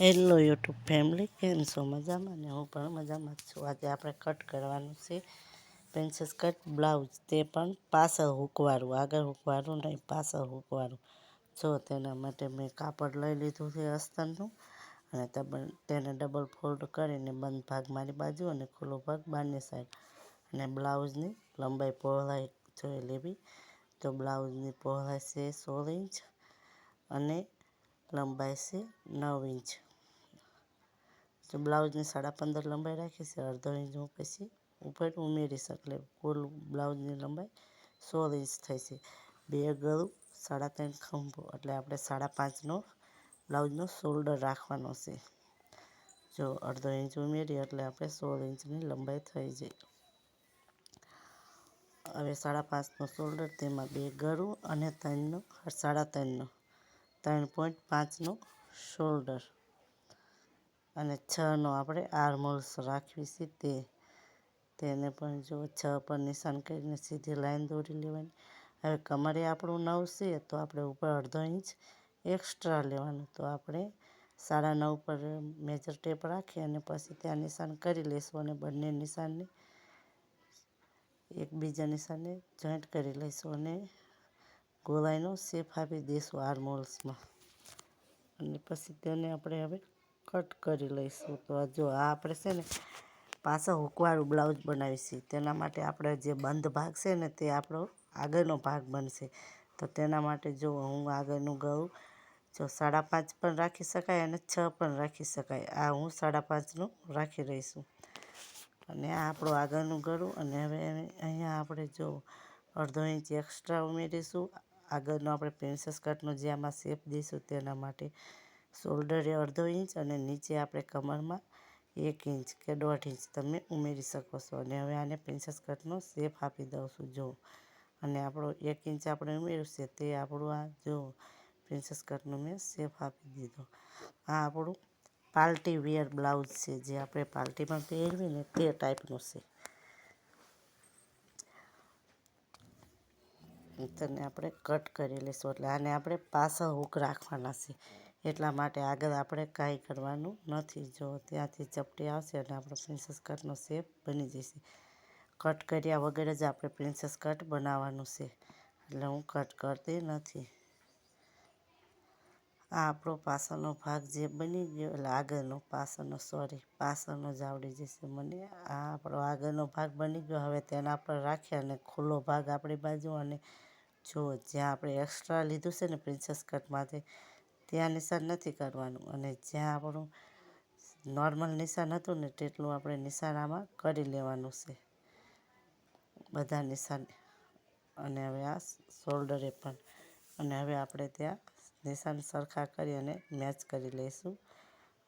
Hello YouTube family કેમ છો? મજામાં ને? હું પણ મજામાં જ છું. આજે આપણે કટ કરવાનું છે. પ્રિન્સેસ કટ બ્લાઉઝ તે પણ પાછળ હૂકવાળું આગળ હૂકવાળું નહીં, પાછળ હૂકવાળું જો, તેના માટે મેં કાપડ લઈ લીધું છે અસ્તરનું અને તેને ડબલ ફોલ્ડ કરીને બંધ ભાગ મારી બાજુ અને ખુલ્લો ભાગ બહારની સાઈડ અને બ્લાઉઝની લંબાઈ પહોળાઈ જોઈ લેવી. તો બ્લાઉઝની પહોળાઈ છે સોળ ઇંચ અને લંબાઈ છે નવ ઇંચ. તો બ્લાઉઝની સાડા પંદર લંબાઈ રાખી છે, અડધો ઇંચ હું પછી ઉપર ઉમેરીશ એટલે કુલ બ્લાઉઝની લંબાઈ સોળ ઇંચ થઈ છે. બે ગળું, સાડા ત્રણ ખંભો. એટલે આપણે સાડા પાંચનો બ્લાઉઝનો શોલ્ડર રાખવાનો છે. જો અડધો ઇંચ ઉમેરીએ એટલે આપણે સોળ ઇંચની લંબાઈ થઈ જાય હવે સાડા પાંચનો શોલ્ડર તેમાં બે ગળું અને ત્રણનો, સાડા ત્રણનો, ત્રણ પોઈન્ટ પાંચનો શોલ્ડર અને છનો આપણે આર્મોલ્સ રાખવી છે તે. તેને પણ જો છ પર નિશાન કરીને સીધી લાઈન દોરી લેવાની. હવે કમરે આપણું નવ છે તો આપણે ઉપર અડધો ઇંચ એક્સ્ટ્રા લેવાનું. તો આપણે સાડા નવ પર મેજર ટેપ રાખી અને પછી ત્યાં નિશાન કરી લઈશું અને બંને નિશાનને એકબીજા નિશાને જોઈન્ટ કરી લઈશું અને ગોળાઈનો શેપ આપી દઈશું આર્મોલ્સમાં અને પછી તેને આપણે હવે કટ કરી લઈશું. તો જો આ આપણે છે ને પાછા હુકવાળું બ્લાઉઝ બનાવીશું. તેના માટે આપણે જે બંધ ભાગ છે ને તે આપણો આગળનો ભાગ બનશે. તો તેના માટે જો હું આગળનું ગળું જો સાડા પાંચ પણ રાખી શકાય અને છ પણ રાખી શકાય. આ હું સાડા પાંચનું રાખી રહીશું. અને આ આપણું આગળનું ગળું અને હવે અહીંયા આપણે જો અડધો ઇંચ એક્સ્ટ્રા ઉમેરીશું. આગળનો આપણે પ્રિન્સેસ કટનો જે આમાં શેપ દઈશું તેના માટે શોલ્ડરે અડધો ઇંચ અને નીચે આપણે કમરમાં એક ઇંચ કે દોઢ ઇંચ તમે ઉમેરી શકો છો. અને હવે આને પ્રિન્સેસ કટનો શેપ આપી દઉં છું. જો અને આપણો એક ઇંચ આપણે ઉમેર્યું છે તે આપણું આ જો પ્રિન્સેસ કટનો મેં શેપ આપી દીધો. આ આપણું પાર્ટી વેર બ્લાઉઝ છે જે આપણે પાર્ટીમાં પહેરવીને તે ટાઈપનું છે. તેને આપણે કટ કરી લઈશું એટલે આને આપણે પાછા હૂક રાખવાના છે. એટલા માટે આગળ આપણે કાંઈ કરવાનું નથી. જો ત્યાંથી ચપટી આવશે અને આપણો પ્રિન્સેસ કટનો શેપ બની જશે. કટ કર્યા વગર જ આપણે પ્રિન્સેસ કટ બનાવવાનું છે. એટલે હું કટ કરતી નથી. આ આપણો પાછળનો ભાગ જે બની ગયો, એટલે આગળનો પાછળનો સોરી પાછળનો જ આવડી જશે મને. આ આપણો આગળનો ભાગ બની ગયો, હવે તેના પર રાખ્યા અને ખુલ્લો ભાગ આપણી બાજુ અને જો જ્યાં આપણે એક્સ્ટ્રા લીધું છે ને પ્રિન્સેસ કટમાંથી ત્યાં નિશાન નથી કરવાનું. અને જ્યાં આપણું નોર્મલ નિશાન હતું ને, તેટલું આપણે નિશાન આમાં કરી લેવાનું છે. બધા નિશાન. અને હવે આ શોલ્ડરે પણ. અને હવે આપણે ત્યાં નિશાન સરખા કરી અને મેચ કરી લઈશું.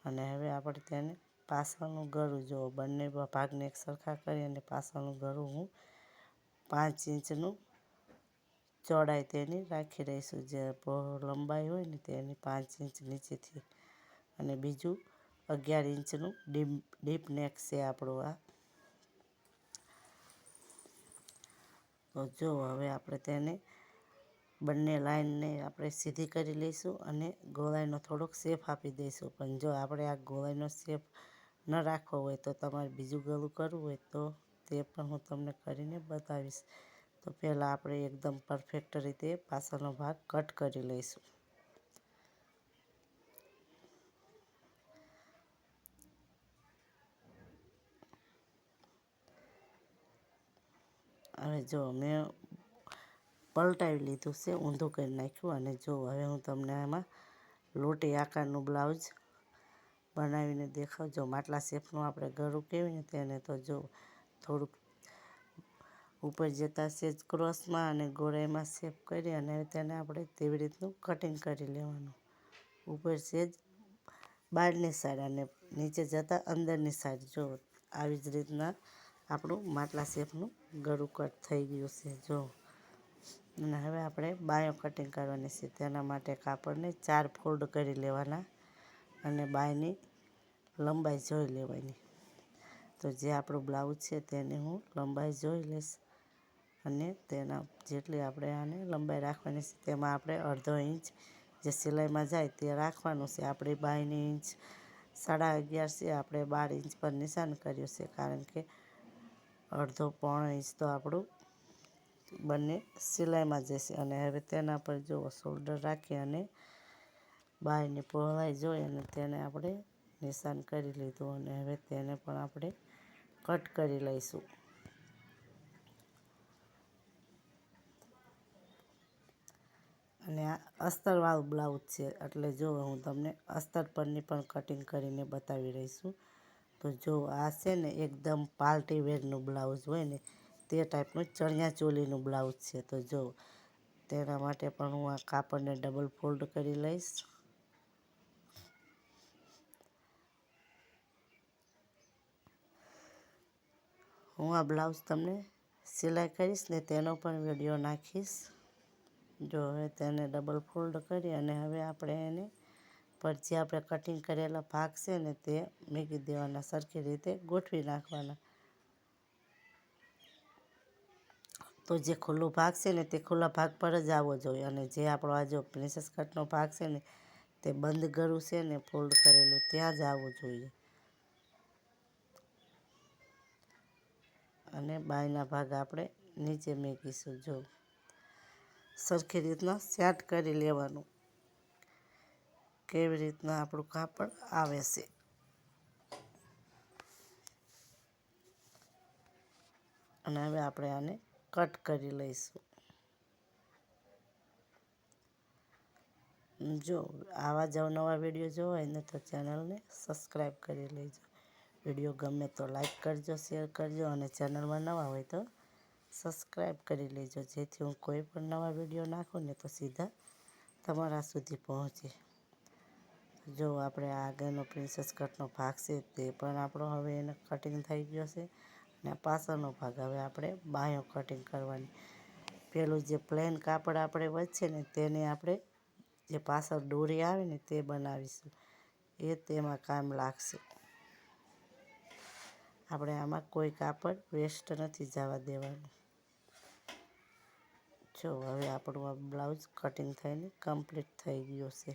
અને હવે આપણે તેને પાછળનું ગળું જો બંને ભાગને એક સરખા કરી અને પાછળનું ગળું હું પાંચ ઇંચનું ચોડાઈ તેની રાખી રહીશું. જે લંબાઈ હોય ને તેની પાંચ ઇંચ નીચેથી અને બીજું અગિયાર ઇંચનું ડીપ ડીપ નેક છે આપણું આ. તો જો હવે આપણે તેને બંને લાઈનને આપણે સીધી કરી લઈશું અને ગોળાઈનો થોડોક શેપ આપી દઈશું. પણ જો આપણે આ ગોળાઈનો શેપ ન રાખવો હોય તો તમારે બીજું ગળું કરવું હોય તો તે પણ હું તમને કરીને બતાવીશ. તો પહેલાં આપણે એકદમ પરફેક્ટ રીતે પાછળનો ભાગ કટ કરી લઈશું. હવે જો મેં પલટાવી લીધું છે, ઊંધું કરી નાખ્યું અને જો હવે હું તમને આમાં લોટી આકારનું બ્લાઉઝ બનાવીને દેખાવ, જો માટલા શેપનું આપણે ગળું કહેવીને તેને તો જો થોડુંક ઉપર જતાં સેજ ક્રોસમાં અને ગોળાઈમાં શેપ કરી અને તેને આપણે તેવી રીતનું કટિંગ કરી લેવાનું. ઉપર સેજ બહારની સાઈડ અને નીચે જતાં અંદરની સાઈડ જો આવી જ રીતના આપણું માટલા શેપનું ગળું કટ થઈ ગયું છે, જો. અને હવે આપણે બાયો કટિંગ કરવાની છે. તેના માટે કાપડને ચાર ફોલ્ડ કરી લેવાના અને બાયની લંબાઈ જોઈ લેવાની. તો જે આપણું બ્લાઉઝ છે તેની હું લંબાઈ જોઈ લઈશ. અને તેના જેટલી આપણે આને લંબાઈ રાખવાની છે, તેમાં આપણે અડધો ઇંચ જે સિલાઈમાં જાય તે રાખવાનું છે. આપણે બાયની ઇંચ સાડા અગિયાર છે, આપણે બાર ઇંચ પર નિશાન કર્યું છે, કારણ કે અડધો પોણો ઇંચ તો આપણું બંને સિલાઈમાં જશે. અને હવે તેના પર જો શોલ્ડર રાખી અને બાયની પહોળાઈ જોઈ અને તેને આપણે નિશાન કરી લીધું અને હવે તેને પણ આપણે કટ કરી લઈશું. અને આ અસ્તરવાળું બ્લાઉઝ છે. એટલે જો હું તમને અસ્તર પરની પણ કટિંગ કરીને બતાવી રહી છું. તો જો આ છે ને એકદમ પાર્ટી વેરનું બ્લાઉઝ હોય ને, તે ટાઈપનું ચણિયા ચોલીનું બ્લાઉઝ છે. તો જો, તેના માટે પણ હું આ કાપડને ડબલ ફોલ્ડ કરી લઈશ. હું આ બ્લાઉઝ તમને સિલાઈ કરીશ ને તેનો પણ વીડિયો નાખીશ. જો હવે તેને ડબલ ફોલ્ડ કરી અને હવે આપણે એને પર જે આપણે કટિંગ કરેલા ભાગ છે ને તે મૂકી દેવાના સરખી રીતે ગોઠવી નાખવાના. તો જે ખુલ્લો ભાગ છે ને તે ખુલ્લા ભાગ પર જ આવવો જોઈએ અને જે આપણો આ જો પ્રિન્સેસ કટનો ભાગ છે ને તે બંધ ગળું છે ને ફોલ્ડ કરેલું ત્યાં જ આવવું જોઈએ. અને બાયના ભાગ આપણે નીચે મેકીશું જો. સરખી રીતના સેટ કરી લેવાનું. કેવી રીતના આપણું કાપડ આવે છે. અને હવે આપણે આને કટ કરી લઈશું. જો, આવા જ નવા વીડિયો જોવા હોય ને તો ચેનલને સબસ્ક્રાઈબ કરી લેજો. વીડિયો ગમે તો લાઈક કરજો, શેર કરજો અને ચેનલમાં નવા હોય તો સબસ્ક્રાઈબ કરી લેજો. જેથી હું કોઈ પણ નવા વીડિયો નાખું ને તો સીધા તમારા સુધી પહોંચે. જો આપણે આગળનો પ્રિન્સેસ કટનો ભાગ છે, તે પણ આપણો હવે એને કટિંગ થઈ ગયો છે અને પાછળનો ભાગ. હવે આપણે બાયો કટિંગ કરવાની. પેલું જે પ્લેન કાપડ આપણે વચ્ચે ને તેને આપણે જે પાછળ દોરી આવે ને તે બનાવીશું. એ તેમાં કામ લાગશે. આપણે આમાં કોઈ કાપડ વેસ્ટ નથી જવા દેવાનું. જો હવે આપણું આ બ્લાઉઝ કટિંગ થઈને કમ્પ્લીટ થઈ ગયું છે.